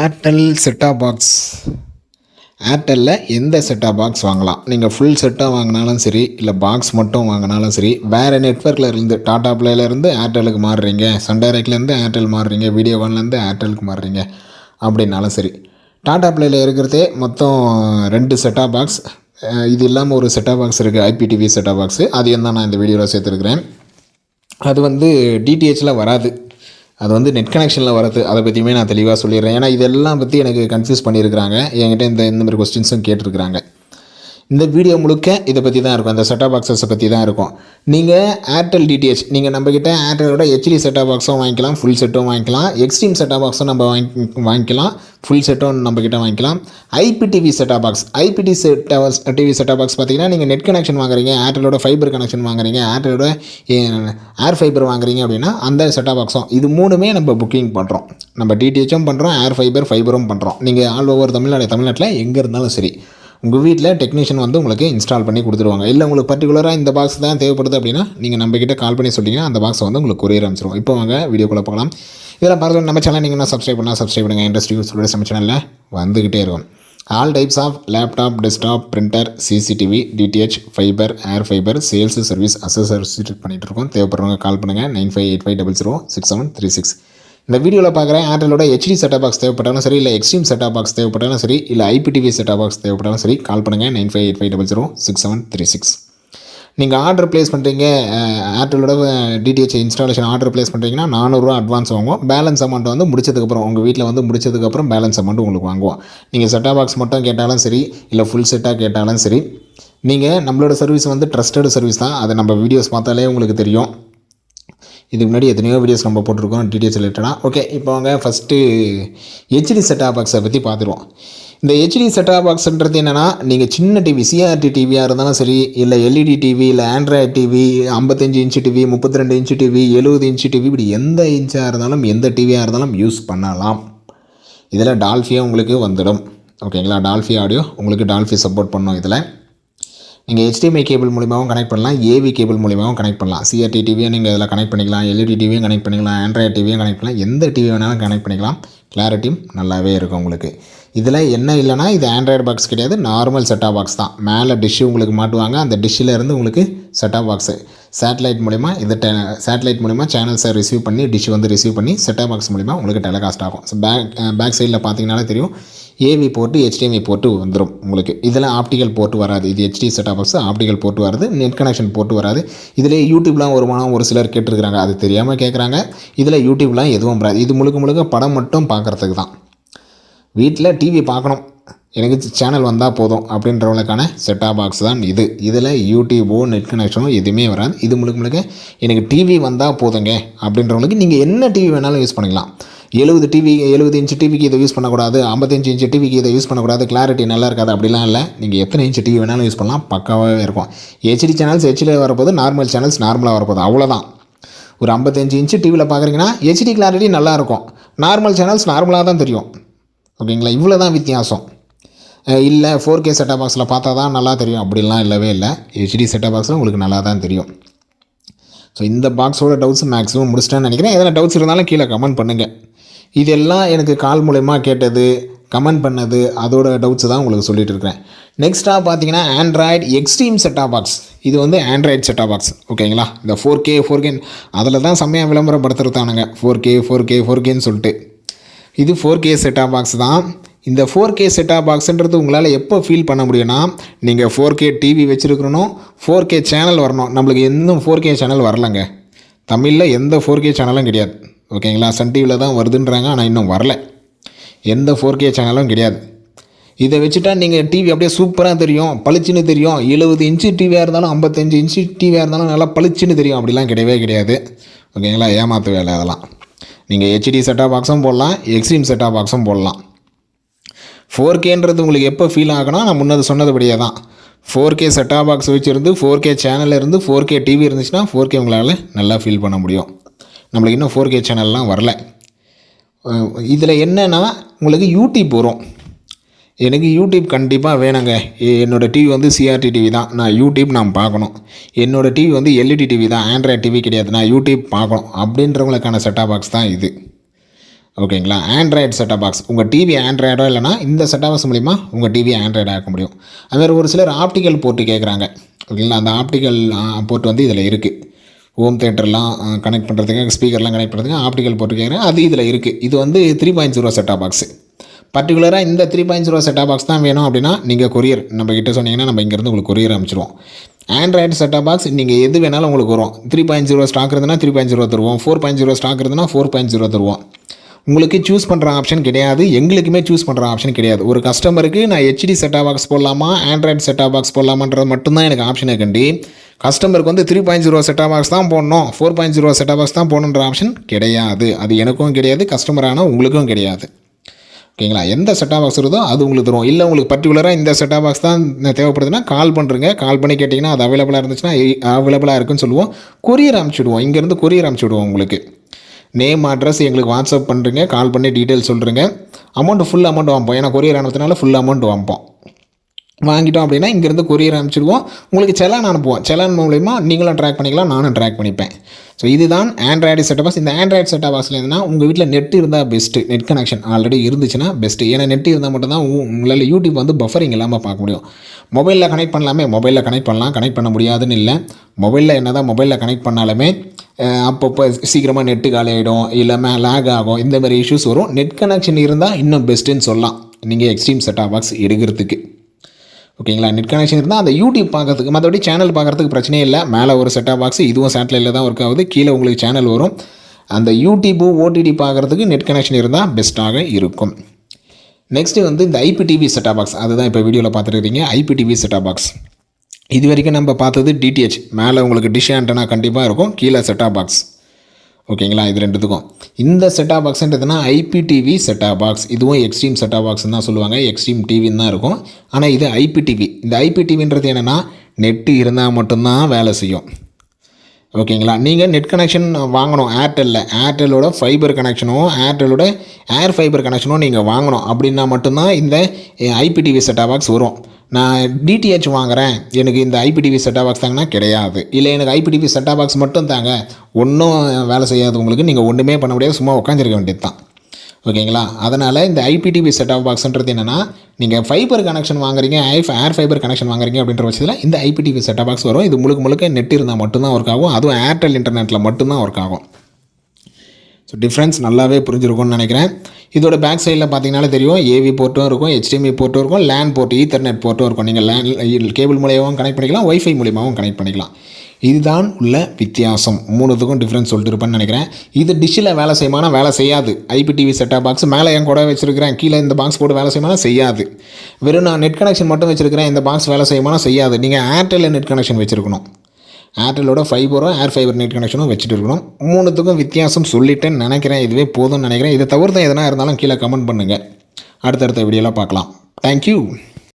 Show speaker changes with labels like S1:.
S1: Airtel set top box ஏர்டெல்லில் எந்த set top box வாங்கலாம்? நீங்கள் ஃபுல் செட்டாக வாங்கினாலும் சரி இல்லை பாக்ஸ் மட்டும் வாங்கினாலும் சரி வேறு நெட்ஒர்க்கில் இருந்து டாடா பிளேலேருந்து ஏர்டெலுக்கு மாறுறீங்க. சன்டைரக்ட்லேருந்து ஏர்டெல் மாறுறீங்க. வீடியோ ஒன்லேருந்து ஏர்டெலுக்கு மாறுறீங்க. அப்படின்னாலும் சரி. டாடா பிளேயில் இருக்கிறதே மொத்தம் ரெண்டு செட்டாப் பாக்ஸ் இது இல்லாமல் ஒரு செட்டாப் பாக்ஸ் இருக்குது ஐபிடிவி செட்டாப் பாக்ஸு அதையும் தான் நான் இந்த வீடியோவில் சேர்த்துருக்குறேன். அது வந்து டிடிஹெச்சில் வராது. அது வந்து நெட் கனெக்ஷனில் வரது அதை பற்றியுமே நான் தெளிவாக சொல்லிடுறேன். ஏன்னா இதெல்லாம் பற்றி எனக்கு கன்ஃபியூஸ் பண்ணியிருக்கிறாங்க. என்கிட்ட இந்த இந்த மாதிரி கொஸ்டின்ஸும் கேட்டிருக்கிறாங்க. இந்த வீடியோ முழுக்க இதை பற்றி தான் இருக்கும். அந்த செட்டாப் பாக்ஸஸை பற்றி தான் இருக்கும். நீங்கள் ஏர்டெல் டிடிஹெச் நீங்கள் நம்மக்கிட்ட ஏர்டெலோட ஹெச்டி செட்டாப் பாக்ஸும் வாங்கிக்கலாம் ஃபுல் செட்டும் வாங்கிக்கலாம். எக்ஸ்ட்ரீம் செட்டாப் பாக்ஸும் நம்ம வாங்கி வாங்கிக்கலாம். ஃபுல் செட்டும் நம்மக்கிட்ட வாங்கிக்கலாம். IPTV set top box IPT set top TV set top box பார்த்தீங்கன்னா நீங்கள் நெட் கனெக்ஷன் வாங்குறீங்க ஏர்டெலோட ஃபைபர் கனெக்ஷன் வாங்குறீங்க ஏர்டெலோட ஏர் ஃபைபர் வாங்குறீங்க அப்படின்னா அந்த செட்டாப் பாக்ஸும் இது மூணுமே நம்ம புக்கிங் பண்ணுறோம் நம்ம டிடிஹெச்சும் பண்ணுறோம் ஏர் ஃபைபர் ஃபைபரும் பண்ணுறோம் நீங்கள் ஆல் ஓவர் தமிழ்நாடு தமிழ்நாட்டில் எங்கே இருந்தாலும் சரி. உங்கள் வீட்டில் டெக்னீஷியன் வந்து உங்களுக்கு இன்ஸ்டால் பண்ணி கொடுத்துருவாங்க. இல்லை உங்களுக்கு பர்டிகுலராக இந்த பாக்ஸ் தான் தேவைப்படுது அப்படின்னா நீங்கள் நம்மக்கிட்ட கால் பண்ணி சொல்லிங்கன்னா அந்த பாக்ஸை வந்து உங்களுக்கு கொரியர் அமைச்சிருவோம் இப்போ வாங்க வீடியோக்குள்ளே போகலாம். இதெல்லாம் பார்த்து நம்ம சேனல் நீங்கள் சப்ஸ்கிரைப் பண்ணால் சப்ஸ்கிரைப் பண்ணுங்கள் இண்டஸ்ட்ரி சொல்லிட்டு நம்ம சேனலில் வந்துக்கிட்டே இருக்கும். All types of laptop desktop printer CCTV DTH fibre air fibre sales service accessories பண்ணிகிட்டு இருக்கோம். தேவைப்படுறவங்க கால் பண்ணுங்கள் nine five eight five double zero six seven three six இந்த வீடியோவில் பார்க்குறேன் ஏர்டெலோட ஹெச்டி செட்டாப் பாக்ஸ் தேவைப்பட்டாலும் சரி இல்லை எக்ஸ்ட்ரீம் செட்டாப் பாக்ஸ் தேவைப்பட்டாலும் சரி இல்லை ஐபிடிவி செட்டாப் பாக்ஸ் தேவைப்பட்டாலும் சரி கால் பண்ணுங்கள் nine five eight five double zero six seven three six நீங்கள் ஆர்டர் ப்ளேஸ் பண்ணுறீங்க ஏர்டெலோட டிடிஹெச் இன்ஸ்டாலேஷன் ஆர்டர் ப்ளேஸ் பண்ணுறீங்கன்னா நானூறுரூவா அட்வான்ஸ் வாங்குவோம். பேலன்ஸ் அமௌண்ட் வந்து முடிச்சதுக்கப்புறம் உங்கள் வீட்டில் வந்து முடிச்சதுக்கப்புறம் பேலன்ஸ் அமௌண்ட் உங்களுக்கு வாங்குவோம். நீங்கள் செட்டாப் பாக்ஸ் மட்டும் கேட்டாலும் சரி இல்லை ஃபுல் செட்டாக கேட்டாலும் சரி நீங்கள் நம்மளோட சர்வீஸ் வந்து ட்ரஸ்டட் சர்வீஸ் தான். அதை நம்ம வீடியோஸ் பார்த்தாலே உங்களுக்கு தெரியும். இதுக்கு முன்னாடி எத்தனையோ வீடியோஸ் நம்ம போட்டிருக்கோம் டீட்டெயில்ஸ் ரிலேட்டடாக ஓகே இப்போ அவங்க ஃபஸ்ட்டு ஹெச்டி செட்டாக பாக்ஸை பற்றி பார்த்துருவோம் இந்த ஹெச்டி செட்டாப் பாக்ஸ்ன்றது என்னென்னா நீங்கள் சின்ன டிவி சிஆர்டி டிவியாக இருந்தாலும் சரி இல்லை எல்இடி டிவி இல்லை ஆண்ட்ராய்டு டிவி ஐம்பத்தஞ்சு இன்ச்சு டிவி முப்பத்தி ரெண்டு இன்ச்சு டிவி எழுபது இன்ச்சு டிவி இப்படி எந்த இன்ச்சாக இருந்தாலும் எந்த டிவியாக இருந்தாலும் யூஸ் பண்ணலாம். இதில் டால்ஃபியாக உங்களுக்கு வந்துடும். ஓகேங்களா டால்ஃபி ஆடியோ உங்களுக்கு டால்ஃபி சப்போர்ட் பண்ணோம் இதில். நீங்கள் ஹெச்டிஎம்ஐ கேபிள் மூலிமாவும் கனெக்ட் பண்ணலாம் ஏவி கேபிள் மூலிமாவும் கனெக்ட் பண்ணலாம். சிஆர்டி டிவியும் நீங்கள் இதில் கனெக்ட் பண்ணிக்கலாம் எல்இடி டிவியும் கனெக்ட் பண்ணிக்கலாம் ஆண்ட்ராய்ட் டிவியும் கனெக்ட் பண்ணலாம். எந்த டிவி வேணாலும் கனெக்ட் பண்ணிக்கலாம். கிளாரிட்டியும் நல்லாவே இருக்கும் உங்களுக்கு. இதில் என்ன இல்லைனா இது ஆண்ட்ராய்டு பாக்ஸ் கிடையாது நார்மல் செட்டாப் பாக்ஸ் தான். மேலே டிஷ்ஷு உங்களுக்கு மாட்டுவாங்க அந்த டிஷ்ஷில் இருந்து உங்களுக்கு செட்டாப் பாக்ஸு சேட்டலைட் மூலிமா இது டெ சேட்டலைட் மூலிமா சேனல்ஸை ரிசீவ் பண்ணி டிஷ் வந்து ரிசீவ் பண்ணி செட்டாப் பாக்ஸ் மூலிமா உங்களுக்கு டெலகாஸ்ட் ஆகும். ஸோ பேக் பேக் சைடில் பார்த்தீங்கனாலே தெரியும் ஏவி போர்ட்டு ஹெச்டிஎம்ஐ போர்ட்டு வந்துடும் உங்களுக்கு. இதில் ஆப்டிக்கல் போர்ட்டு வராது. இது HD set top box optical port வராது. நெட் கனெக்ஷன் போர்ட்டு வராது. இதில் யூடியூப்லாம் வருமானம் ஒரு சிலர் கேட்டிருக்கிறாங்க. அது தெரியாமல் கேட்குறாங்க இதில் யூடியூப்லாம் எதுவும் வராது. இது முழுக்க முழுக்க படம் மட்டும் பார்க்குறதுக்கு தான். வீட்டில் டிவி பார்க்கணும் எனக்கு சேனல் வந்தால் போதும் அப்படின்றவங்களுக்கான செட்டாப் பாக்ஸ் தான் இது. இதில் யூடியூபோ நெட் கனெக்ஷனோ எதுவுமே வராது. இது முழுக்க முழுக்க எனக்கு டிவி வந்தால் போதுங்க அப்படின்றவங்களுக்கு நீங்கள் என்ன டிவி வேணாலும் யூஸ் பண்ணிக்கலாம். எழுபது டிவி எழுபது இன்ச்சு டிவிக்கு இதை யூஸ் பண்ணக்கூடாது ஐம்பத்தஞ்சு இன்ச்சு டிவிக்கு இதை யூஸ் பண்ணக்கூடாது கிளாரிட்டி நல்லா இருக்காது அப்படிலாம் இல்லை. நீங்கள் எத்தனை இன்ச்சு டிவி வேணாலும் யூஸ் பண்ணலாம் பக்காவாகவே இருக்கும். ஹெச்டி சேனல்ஸ் ஹெச்டியில் வரப்போது நார்மல் சேனல்ஸ் நார்மலாக வரப்போகுது அவ்வளோதான் ஒரு ஐம்பத்தஞ்சு இன்ச்சு டிவியில் பார்க்குறீங்கன்னா ஹெச்டி கிளாரிட்டி நல்லாயிருக்கும் நார்மல் சேனல்ஸ் நார்மலாக தான் தெரியும். ஓகேங்களா? இவ்வளோ தான் வித்தியாசம் இல்லை ஃபோர் கே செட்டாப் பாக்ஸில் பார்த்தா தான் நல்லா தெரியும் அப்படிலாம் இல்லவே இல்லை. ஹெச்டி செட்டாப் பாக்ஸில் உங்களுக்கு நல்லா தான் தெரியும். ஸோ இந்த பாக்ஸோட டவுட்ஸ் மேக்ஸிமம் முடிச்சிட்டேன்னு நினைக்கிறேன். எதனா டவுட்ஸ் இருந்தாலும் கீழே கமெண்ட் பண்ணுங்கள் இதெல்லாம் எனக்கு கால் மூலயமா கேட்டது கமெண்ட் பண்ணது அதோட டவுட்ஸ் தான் உங்களுக்கு சொல்லிட்டு இருக்கிறேன். நெக்ஸ்ட்டாக பார்த்தீங்கன்னா ஆண்ட்ராய்டு எக்ஸ்ட்ரீம் செட்டாப் பாக்ஸ் இது வந்து ஆண்ட்ராய்டு செட்டாப் பாக்ஸ் ஓகேங்களா இந்த ஃபோர் கே ஃபோர் கே அதில் தான் செம்மையாக விளம்பரப்படுத்துறதானுங்க four K four K four கேன்னு சொல்லிட்டு. இது ஃபோர் கே செட்டாப் பாக்ஸ் தான். இந்த ஃபோர் கே செட்டாப் பாக்ஸுன்றது உங்களால் எப்போ ஃபீல் பண்ண முடியும்னா நீங்கள் ஃபோர் கே டிவி வச்சுருக்கணும் ஃபோர் கே சேனல் வரணும். நம்மளுக்கு இன்னும் ஃபோர் கே சேனல் வரலங்க. தமிழில் எந்த ஃபோர் கே சேனலும் கிடையாது. ஓகேங்களா? சன் டிவியில் தான் வருதுன்றாங்க ஆனால் இன்னும் வரல. எந்த ஃபோர் கே சேனலும் கிடையாது. இதை வச்சுட்டா நீங்கள் டிவி அப்படியே சூப்பராக தெரியும் பளிச்சுன்னு தெரியும். எழுபது இன்ச்சு டிவியாக இருந்தாலும் ஐம்பத்தஞ்சு இன்ச்சு டிவியாக இருந்தாலும் நல்லா பளிச்சுன்னு தெரியும். அப்படிலாம் கிடையவே கிடையாது. ஓகேங்களா? ஏமாத்து வேலை அதெல்லாம். நீங்கள் ஹெச்டி செட்டாக பாக்ஸும் போடலாம் எக்ஸ்ட்ரீம் செட்டாக பாக்ஸும் போடலாம். ஃபோர் கேன்றது உங்களுக்கு எப்போ ஃபீல் ஆகணும் நான் முன்னது சொன்னதுபடியே தான். ஃபோர் கே செட்டாக பாக்ஸ் வச்சுருந்து ஃபோர் கே சேனல் இருந்து ஃபோர் கே டிவி இருந்துச்சுன்னா ஃபோர் கே உங்களால் நல்லா ஃபீல் பண்ண முடியும். நம்மளுக்கு இன்னும் ஃபோர் கே சேனல்லாம் வரல. இதில் என்னென்னா உங்களுக்கு யூடியூப் வரும். எனக்கு யூடியூப் கண்டிப்பாக வேணுங்க. என்னோடய டிவி வந்து சிஆர்டி டிவி தான். நான் யூடியூப் நான் பார்க்கணும். என்னோடய டிவி வந்து எல்இடி டிவி தான். ஆண்ட்ராய்ட் டிவி கிடையாது. நான் யூடியூப் பார்க்கணும். அப்படின்றவங்களுக்கான செட்டாப் பாக்ஸ் தான் இது. ஓகேங்களா? ஆண்ட்ராய்டு செட்டப் பாக்ஸ் உங்கள் டிவி ஆண்ட்ராய்டோ இல்லைனா இந்த செட்டப் பாக்ஸ் மூலிமா உங்கள் டிவி ஆண்ட்ராய்டு ஆக்க முடியும். அதுமாதிரி ஒரு சிலர் ஆப்டிக்கல் போர்ட்டு கேட்குறாங்க ஓகேங்களா? அந்த ஆப்டிக்கல் போர்ட் வந்து இதில் இருக்குது ஹோம் தேட்டர்லாம் கனெக்ட் பண்ணுறதுக்கு ஸ்பீக்கர்லாம் கனெக்ட் பண்ணுறதுக்கு ஆப்டிக்கல் போட்டிருக்காங்க அது இதில் இருக்குது இது வந்து three point zero set top box பர்டிகுலராக இந்த three point zero set top box தான் வேணும் அப்படின்னா நீங்கள் கொரியர் நம்ம கிட்ட சொன்னீங்கன்னா நம்ம இங்கேருந்து உங்களுக்கு கொரியர் அனுப்பிச்சிடுவோம் ஆண்ட்ராய்டு செட்டா பாக்ஸ் நீங்கள் எது வேணாலும் உங்களுக்கு வரும். த்ரீ பாயிண்ட் ஜீரோ ஸ்டாக் இருந்ததுன்னா த்ரீ பாயிண்ட் ஜீரோ தருவோம். ஃபோர் பாயிண்ட் ஜீரோ ஸ்டாக் இருந்ததுன்னா ஃபோர் பாயிண்ட் ஜீரோ தருவோம். உங்களுக்கு சூஸ் பண்ணுற ஆப்ஷன் கிடையாது. எங்களுக்குமே சூஸ் பண்ணுற ஆப்ஷன் கிடையாது. ஒரு கஸ்டமருக்கு நான் ஹெச்டி செட்டா பாக்ஸ் போடலாமா? ஆண்ட்ராய்டு செட்டா பாக்ஸ் போடலாமான்றது மட்டும்தான் எனக்கு ஆப்ஷனை கண்டி கஸ்டமருக்கு வந்து three point zero set top box தான் போடணும். Four point zero set top box தான் போடணுன்ற ஆப்ஷன் கிடையாது. அது எனக்கும் கிடையாது கஸ்டமரான உங்களுக்கும் கிடையாது. ஓகேங்களா? எந்த செட்டா பாக்ஸ் இருந்தோ அது உங்களுக்கு தரும். இல்லை உங்களுக்கு பர்டிகுலராக இந்த செட்டா பாக்ஸ் தான் தேவைப்படுதுன்னா கால் பண்ணுறங்க கால் பண்ணி கேட்டிங்கன்னா அது அவைலபிளாக இருந்துச்சுன்னா அவைலபிளாக இருக்குன்னு சொல்லுவோம். கொரியர் அனுப்பிச்சுடுவோம். இங்கேருந்து கொரியர் அனுப்பிச்சுடுவோம் உங்களுக்கு. நேம் அட்ரஸ் எங்களுக்கு வாட்ஸ்அப் பண்ணுறீங்க கால் பண்ணி டீட்டெயில் சொல்கிறீங்க அமௌண்ட் ஃபுல் அமௌண்ட் வாங்குவோம் ஏன்னா கொரியர் அனுப்புறதுனால ஃபுல் அமௌண்ட் வாங்குவோம் வாங்கிட்டோம் அப்படின்னா இங்கேருந்து கொரியர் அனுப்பிச்சிடுவோம். உங்களுக்கு செலான் அனுப்புவோம். செலான் மூலிமா நீங்களும் ட்ராக் பண்ணிக்கலாம் நானும் ட்ராக் பண்ணிப்பேன். ஸோ இதுதான் ஆண்ட்ராய்டு செட்டப் பாக்ஸ் இந்த ஆண்ட்ராய்டு செட்டப் பாக்ஸில் என்னன்னா உங்கள் வீட்டில் நெட் இருந்தால் பெஸ்ட்டு நெட் கனெக்ஷன் ஆல்ரெடி இருந்துச்சுன்னா பெஸ்ட்டு ஏன்னா நெட் இருந்தால் மட்டும்தான் உங்களால் யூடியூப் வந்து பஃபரிங் இல்லாமல் பார்க்க முடியும். மொபைலில் கனெக்ட் பண்ணலாமே? மொபைலில் கனெக்ட் பண்ணலாம். கனெக்ட் பண்ண முடியாதுன்னு இல்லை. மொபைலில் என்ன தான் மொபைலில் கனெக்ட் பண்ணாலுமே அப்பப்போ சீக்கிரமாக நெட்டு காலி ஆகிடும் இல்லாமல் லேக் ஆகும். இந்த மாதிரி இஷ்யூஸ் வரும். நெட் கனெக்ஷன் இருந்தால் இன்னும் பெஸ்ட்டுன்னு சொல்லலாம். நீங்கள் எக்ஸ்ட்ரீம் செட்டப் பாக்ஸ் எடுக்கிறதுக்கு. ஓகேங்களா? நெட் கனெக்ஷன் இருந்தால் அந்த யூடியூப் பார்க்கறதுக்கு மற்றபடி சேனல் பார்க்குறதுக்கு பிரச்சனையே இல்லை. மேலே ஒரு செட்டப் பாக்ஸ் இதுவும் சேட்டலைட்டில் தான் ஒர்க் ஆகுது. கீழே உங்களுக்கு சேனல் வரும். அந்த யூடியூப்பு ஓடிடி பார்க்குறதுக்கு நெட் கனெக்ஷன் இருந்தால் பெஸ்ட்டாக இருக்கும். நெக்ஸ்ட்டு வந்து இந்த ஐபிடிவி செட்டாக பாக்ஸ் அதுதான் இப்போ வீடியோவில் பார்த்துருக்கீங்க ஐபிடிவி செட்டாக பாக்ஸ் இது வரைக்கும் நம்ம பார்த்தது டிடிஹெச் மேலே உங்களுக்கு டிஷ் ஆண்டனா கண்டிப்பாக இருக்கும். கீழே செட்டாக பாக்ஸ் ஓகேங்களா? இது ரெண்டுத்துக்கும். இந்த செட்டா பாக்ஸ்ன்றதுனா ஐபிடிவி செட்டா பாக்ஸ் இதுவும் எக்ஸ்ட்ரீம் செட்டா பாக்ஸ் தான் சொல்லுவாங்க. எக்ஸ்ட்ரீம் டிவின்னு தான் இருக்கும். ஆனால் இது ஐபிடிவி இந்த ஐபிடிவின்றது என்னென்னா நெட்டு இருந்தால் மட்டும்தான் வேலை செய்யும். ஓகேங்களா? நீங்கள் நெட் கனெக்ஷன் வாங்கணும். ஏர்டெல்லில் ஏர்டெல்லோட ஃபைபர் கனெக்ஷனும் ஏர்டெல்லோட ஏர் ஃபைபர் கனெக்ஷனும் நீங்கள் வாங்கணும். அப்படின்னா மட்டும்தான் இந்த ஐபிடிவி செட்டா பாக்ஸ் வரும். நான் டிடிஹெச் வாங்குகிறேன் எனக்கு இந்த ஐபிடிவி செட்டா பாக்ஸ் தாங்கன்னா கிடையாது. இல்லை எனக்கு ஐபிடிவி செட்டா பாக்ஸ் மட்டும் தாங்க. ஒன்றும் வேலை செய்யாது உங்களுக்கு நீங்கள் ஒன்றுமே பண்ண முடியாது. சும்மா உட்காந்துருக்க வேண்டியது தான் ஓகேங்களா? அதனால் இந்த ஐபிடிவி செட்டப் பாக்ஸ்ன்றது என்னென்னா நீங்கள் ஃபைபர் கனெக்ஷன் வாங்குறீங்க ஐ ஏர் ஃபைபர் கனெக்ஷன் வாங்குறீங்க அப்படின்ற பட்சத்தில் இந்த ஐபிடிவி ஆஃப் பாக்ஸ் வரும். இது முழுக்க முழுக்க நெட் இருந்தால் மட்டும்தான் ஒர்க் ஆகும். அதுவும் ஏர்டெல் இன்டர்நெட்டில் மட்டும்தான் ஒர்க் ஆகும். ஸோ டிஃப்ரென்ஸ் நல்லாவே புரிஞ்சிருக்கும்னு நினைக்கிறேன். இதோட பேக் சைடில் பார்த்தீங்கனாலே தெரியும். ஏவி போர்ட்டும் இருக்கும் HDMI போர்ட்டும் இருக்கும் லேண்ட் போர்ட் ஈத்தர்நெட் போர்ட்டும் இருக்கும். நீங்கள் லேண்ட் கேபிள் மூலியமாகவும் கனெக்ட் பண்ணிக்கலாம் ஒய்ஃபை மூலியமாகவும் கனெக்ட் பண்ணிக்கலாம். இதுதான் உள்ள வித்தியாசம். மூணுத்துக்கும் டிஃப்ரென்ஸ் சொல்லிட்டு இருப்பேன்னு நினைக்கிறேன். இது டிஷ்ஷில் வேலை செய்யுமானா வேலை செய்யாது. ஐபிடிவி செட்டாக பாக்ஸ் மேலே என் கூட வச்சிருக்கிறேன். கீழே இந்த பாக்ஸ் போட்டு வேலை செய்யுமானா செய்யாது. வெறும் நான் நெட் கனெக்ஷன் மட்டும் வச்சிருக்கிறேன். இந்த பாக்ஸ் வேலை செய்யுமானா செய்யாது. நீங்கள் ஏர்டெல்லில் நெட் கனெக்ஷன் வச்சிருக்கணும். ஏர்டெல்லோட ஃபைபரும் ஏர் ஃபைபர் நெட் கனெக்ஷனும் வச்சுட்டு இருக்கணும். மூணுத்துக்கும் வித்தியாசம் சொல்லிட்டேன்னு நினைக்கிறேன். இதுவே போதும்னு நினைக்கிறேன். இதை தவிர்த்து எதனா இருந்தாலும் கீழே கமெண்ட் பண்ணுங்கள் அடுத்தடுத்த வீடியோலாம் பார்க்கலாம். தேங்க்யூ